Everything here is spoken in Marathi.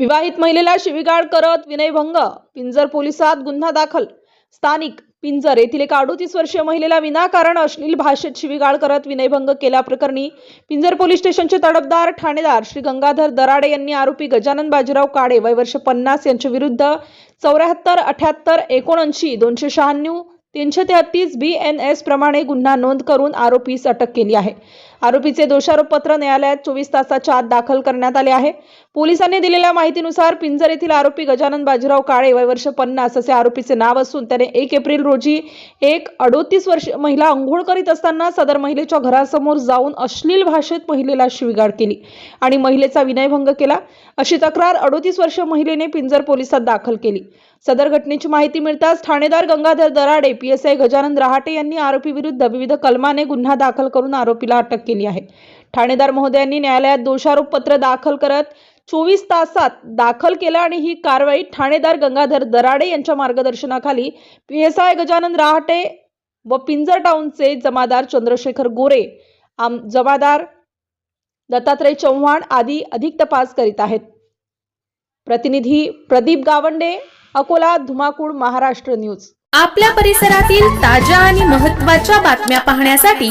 विवाहित महिलेला शिवीगाळ करत विनयभंग पिंजर पोलिसात गुन्हा दाखल. स्थानिक पिंजर येथील एक अडोतीस वर्षीय महिलेला विनाकारण अश्लील भाषेत शिवीगाळ करत विनयभंग केल्याप्रकरणी पिंजर पोलीस स्टेशनचे तडफदार ठाणेदार श्री गंगाधर दराडे यांनी आरोपी गजानन बाजीराव काडे वय वर्ष पन्नास यांच्या विरुद्ध चौऱ्याहत्तर अठ्याहत्तर एकोणऐंशी दोनशे शहाण्णव तीनशे तेहतीस बी एन एस प्रमाणे गुन्हा नोंद करून आरोपीस अटक केली आहे. आरोपीचे दोषारोपपत्र न्यायालयात चोवीस तासाच्या आत दाखल करण्यात आले आहे. पोलिसांनी दिलेल्या माहितीनुसार पिंजर येथील आरोपी गजानन बाजीराव काळे वय वर्ष पन्नास असे आरोपीचे नाव असून त्याने एक एप्रिल रोजी एक अडोतीस वर्ष महिला अंघोळ करीत असताना सदर महिलेच्या घरासमोर जाऊन अश्लील भाषेत महिलेला शिवीगाळ केली आणि महिलेचा विनयभंग केला. अशी तक्रार अडोतीस वर्ष महिलेने पिंजर पोलिसात दाखल केली. सदर घटनेची माहिती मिळताच ठाणेदार गंगाधर दराडे पीएसआय गजानन रहाटे यांनी आरोपी विरुद्ध विविध कलमाने गुन्हा दाखल करून आरोपीला अटक केली. केली आहे ठाणेदार महोदयांनी न्यायालयात दोषारोप पत्र दाखल करत चोवीस तासात दाखल केलं आणि ही कारवाई ठाणेदार गंगाधर दराडे यांच्या मार्गदर्शनाखाली P S I Gajanan Rahate व पिंजर टाउनचे जमादार चंद्रशेखर गोरे आम जमादार दत्तात्रय चव्हाण आदी अधिक तपास करीत आहेत. प्रतिनिधी प्रदीप गावंडे अकोला धुमाकूळ महाराष्ट्र न्यूज. आपल्या परिसरातील ताज्या आणि महत्त्वाच्या बातम्या पाहण्यासाठी